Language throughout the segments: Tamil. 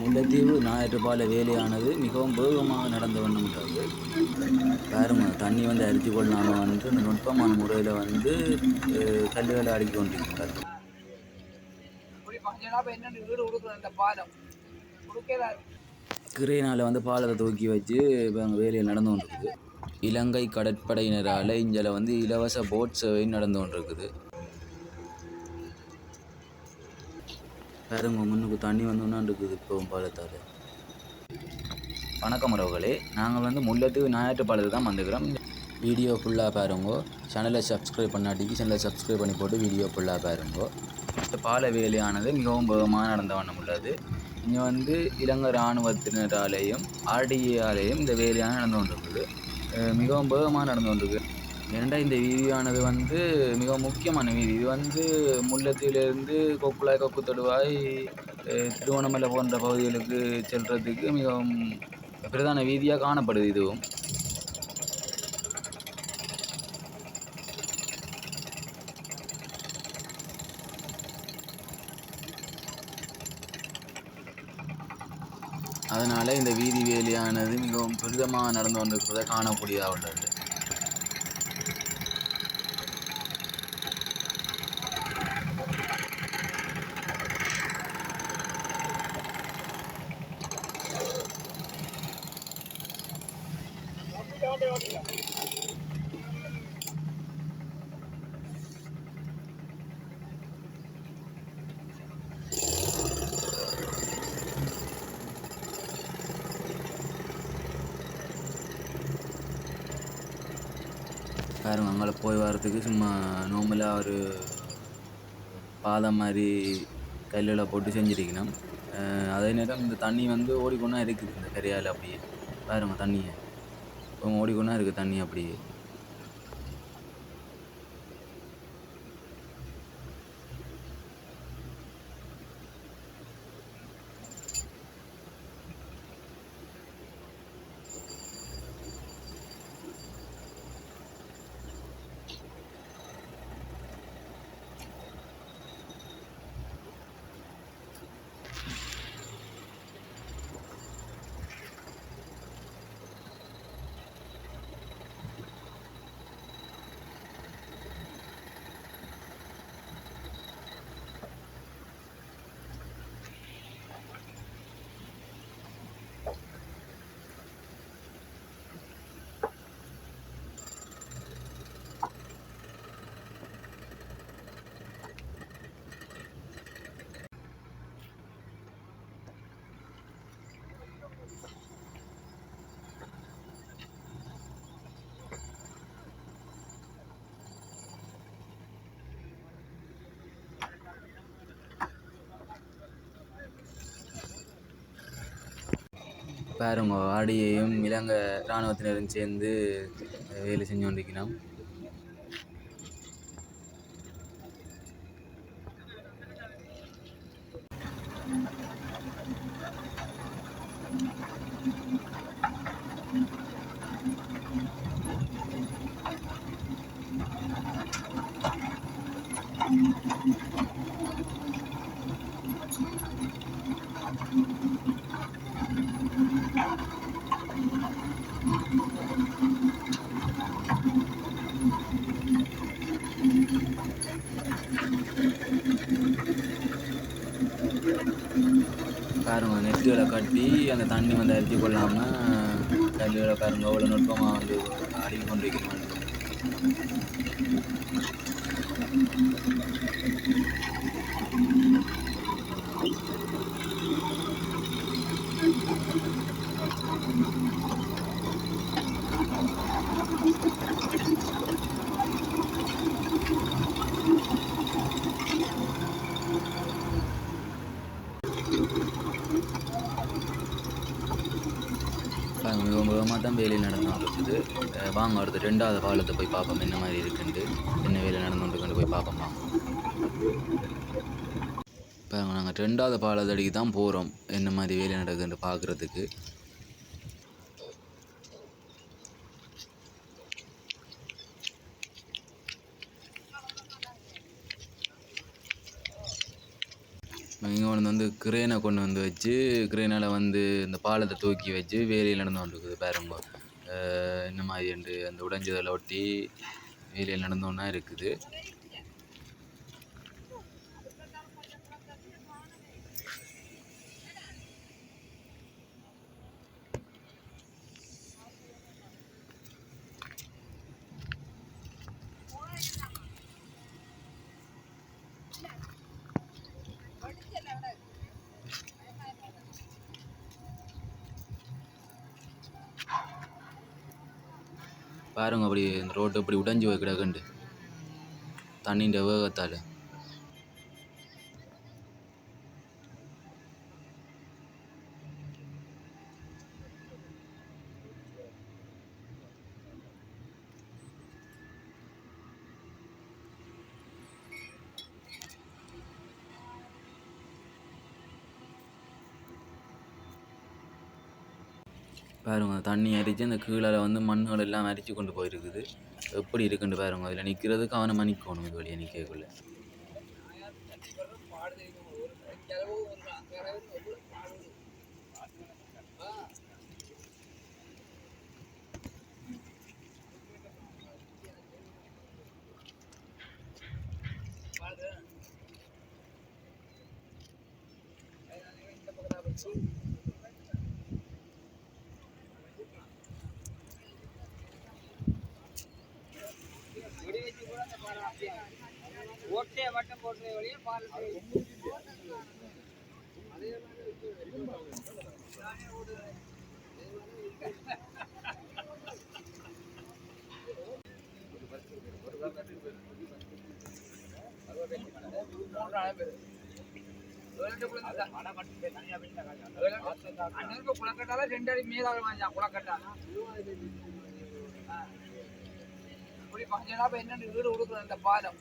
முல்லைத்தீவு ஞாயிற்றுப்பால வேலையானது மிகவும் வேகமாக நடந்த வண்ணம் உள்ளது பாருங்க தண்ணி வந்து அரித்து கொள்ளாமல் வந்து இந்த நுட்பமான முறையில் வந்து அஹ், கல்லுகளை அடுக்கி கொண்டிருக்கிறார் கிரேனால் வந்து பாலத்தை தூக்கி வச்சு இப்போ அங்கே வேலையில் நடந்து கொண்டிருக்குது. இலங்கை கடற்படையினரால் இங்கே வந்து இலவச போட் சேவை நடந்து கொண்டிருக்குது. பாருங்க முன்னுக்கு தண்ணி வந்து இருக்குது இப்போ பாலத்தால் வணக்கம் உறவுகளே நாங்கள் வந்து முல்லைத்தீவு ஞாயிற்று பாலத்தை தான் வந்துக்கிறோம் வீடியோ ஃபுல்லாக பாருங்க. சேனலை சப்ஸ்கிரைப் பண்ணாட்டிக்கு சேனலை சப்ஸ்கிரைப் பண்ணி போட்டு வீடியோ ஃபுல்லாக பாருங்க. இந்த பால வேலையானது மிகவும் வேகமாக நடந்த வண்ணம் உள்ளது. இங்கே வந்து இலங்கை இராணுவத்தினராலேயும் ஆர்டிஏஆலேயும் இந்த வேலையான நடந்து கொண்டிருக்குது. மிகவும் வேகமாக நடந்து கொண்டிருக்கு. ஏனெண்டா இந்த வீதியானது வந்து மிக முக்கியமான வீதி. இது வந்து முல்லைத்தீவிலிருந்து கொப்புளாய் கொக்கு தொடுவாய் திருவண்ணாமலை போன்ற பகுதிகளுக்கு செல்கிறதுக்கு மிகவும் பிரதான வீதியாக காணப்படுது இதுவும். அதனால் இந்த வீதி வேலையானது மிகவும் துரிதமாக நடந்து கொண்டிருப்பதை காணக்கூடியதாக உள்ளது பாருங்க அங்கே போய் வர்றதுக்கு சும்மா நார்மலாக ஒரு பாதை மாதிரி கல்லில் போட்டு செஞ்சுருக்கணும். அதே நேரம் இந்த தண்ணி வந்து ஓடிக்கொண்டா இருக்குது. இந்த கரையால் அப்படியே. பாருங்கள் தண்ணியை. ஓடிக்கொண்டா இருக்குது தண்ணி அப்படியே. பாருங்க ஆடியையும் இலங்கை இராணுவத்தினரும் சேர்ந்து வேலை செஞ்சு கொண்டிருக்கிறோம் பாருங்க நெட்டுகளை கட்டி அந்த தண்ணி வந்து அரிச்சு கொள்ளாமல் கல்வியோட பாருங்க அவ்வளோ நுட்பமாக வந்து அடிக்க கொண்டிருக்கணும் பாருங்க மிகவும் வேகமாக தான் வேலையில் நடந்து கொண்டிருக்குது வாங்க அடுத்து ரெண்டாவது பாலத்தை போய் பார்ப்போம். என்ன மாதிரி இருக்குன்ட்டு என்ன வேலை நடந்து கொண்டு போய் பார்ப்போம் வாங்க. நாங்கள் ரெண்டாவது பாலத்தடிக்கு தான் போகிறோம் என்ன மாதிரி வேலை நடக்குதுன்னு பார்க்குறதுக்கு. இங்கே கொண்டு வந்து கிரேனை கொண்டு வந்து வச்சு கிரேனால் வந்து இந்த பாலத்தை தூக்கி வச்சு வேலையில் நடந்து கொண்டு இருக்குது பாருங்க இந்த மாதிரி உண்டு அந்த உடைஞ்சதில் ஒட்டி வேலையில் நடந்தோன்னா இருக்குது. பாருங்க அப்படி இந்த ரோட்டு அப்படி உடைஞ்சு கிடக்குண்டு தண்ணின்ற வேகத்தால். பாருங்க தண்ணி அரிச்சு அந்த கீழே வந்து மண்ணுகள் எல்லாம் அரிச்சு கொண்டு போயிருக்குது எப்படி இருக்குன்னு பாருங்க அதில் நிற்கிறதுக்கு அவனை மன்னிக்கணும் இது வழியாக நிற்கக்குள்ள Thank you. ஒரு கிளவு ஒரு கிளவு மட்டும் போட்டு வழியே பால் குளக்கட்டால ரெண்டு அடி மீதாக வாங்கிச்சான் குளக்கட்டா இப்படி பஞ்சனா என்னன்னு வீடு கொடுக்குற அந்த பாலம்.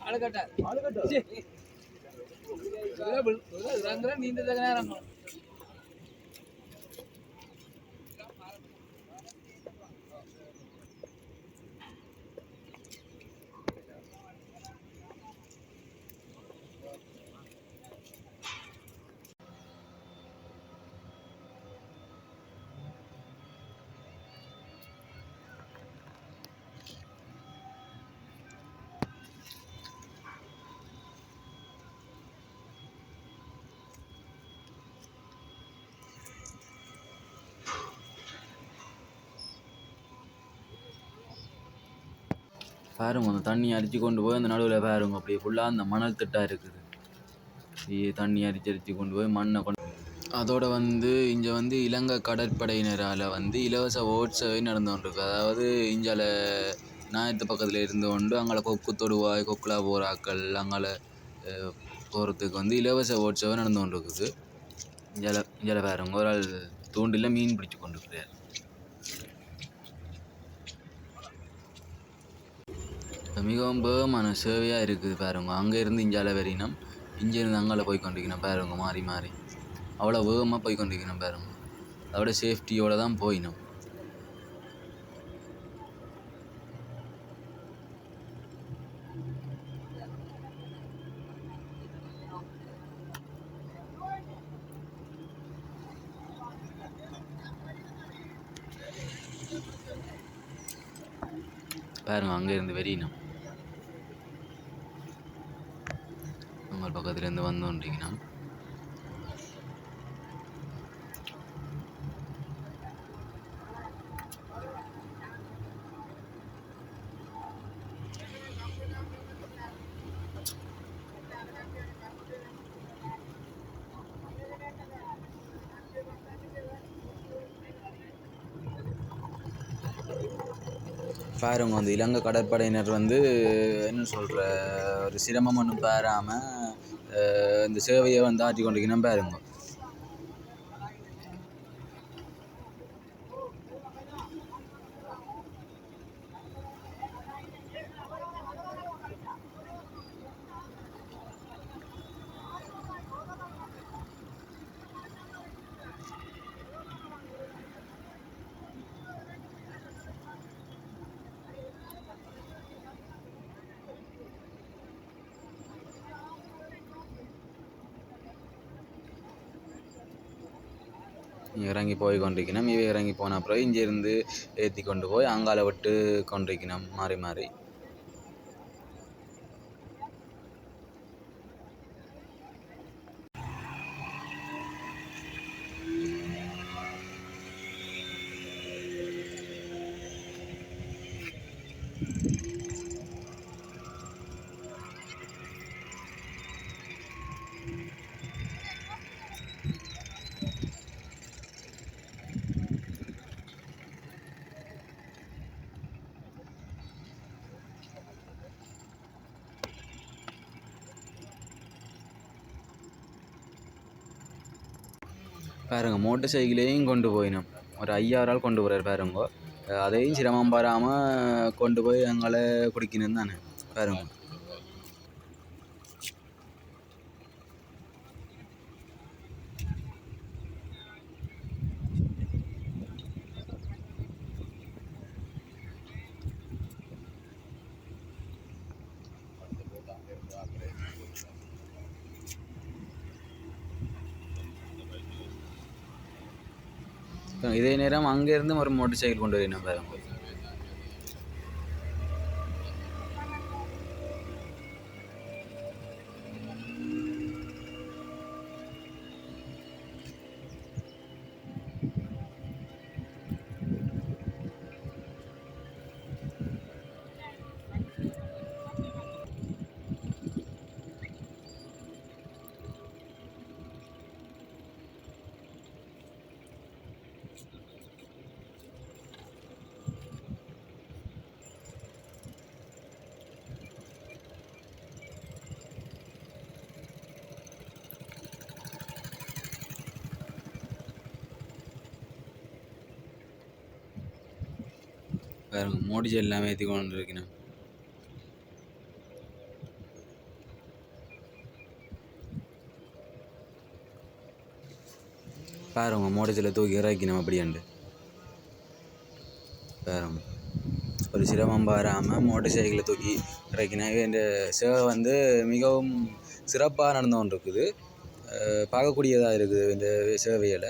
அழுகட்டா அழுகட்டா நீண்ட நேரம் பாருங்க அந்த தண்ணி அரிச்சு கொண்டு போய் அந்த நடுவில் பாருங்க அப்படியே ஃபுல்லாக அந்த மணல் திட்டா இருக்குது. தண்ணி அரிச்சு அரிச்சு கொண்டு போய் மண்ணை கொண்டு அதோட வந்து இங்கே வந்து இலங்கை கடற்படையினரால் வந்து இலவச ஓட் சேவை நடந்து கொண்டிருக்கு. அதாவது இஞ்சால நாயத்து பக்கத்தில் இருந்து கொண்டு அங்கே கொக்கு தொடுவாய் கொக்குலா போராக்கள் அங்கே போகிறதுக்கு வந்து இலவச ஓட் சேவை நடந்து கொண்டிருக்குது. இஞ்சால இஞ்சால பாருங்க ஒரு ஆள் தூண்டில் மீன் பிடிச்சி கொண்டு இருக்கிறார் மிகவும் வேகமான சேவையாக இருக்குது பாருங்க. அங்கேருந்து இந்தியாவில் இஞ்சால இங்கேருந்து அங்கால போய் கொண்டிருக்கணும் பாருங்க மாறி மாறி. அவ்வளோ வேகமாக போய் கொண்டிருக்கணும் பாருங்க. அதோட சேஃப்டியோட தான் போயினோம். பாருங்க அங்கே இருந்து வெறியினோம் நம்ம பக்கத்துலேருந்து வந்தோன்றிக்கணும் பாருங்க அந்த இலங்கை கடற்படையினர் வந்து என்ன சொல்கிற ஒரு சிரமம் ஒன்றும் பாராமல் இந்த சேவையை வந்து ஆற்றி கொண்டிருக்கணும் பாருங்க இறங்கி போய் கொண்டிருக்கணும். இவை இறங்கி போன அப்புறம் இங்கேருந்து ஏற்றி கொண்டு போய் அங்கால விட்டு கொண்டிருக்கணும். மாறி மாறி. பாருங்க மோட்டர் சைக்கிளையும் கொண்டு போயினோம். ஒரு ஐயாயிரம் கொண்டு போகிறார் பாருங்க. அதையும் சிரமம் பாராமல் கொண்டு போய் எங்களை குடிக்கணும் தானே. பாருங்க. இதே நேரம் அங்கேருந்து ஒரு மோட்டர் சைக்கிள் கொண்டு வரணும் பாருங்க பாருங்க மோடிஜி எல்லாமே ஏற்றி கொண்டு இருக்கணும் பாருங்க மோடிஜியில் தூக்கி இறக்கணும் அப்படியாண்டு. பாருங்க ஒரு சிரமம் பாராமல் மோட்டர் சைக்கிளை தூக்கி இறக்கினேன் இந்த சேவை வந்து மிகவும் சிறப்பாக நடந்து கொண்டிருக்குது. அஹ் பார்க்கக்கூடியதாக இருக்குது இந்த சேவையில்.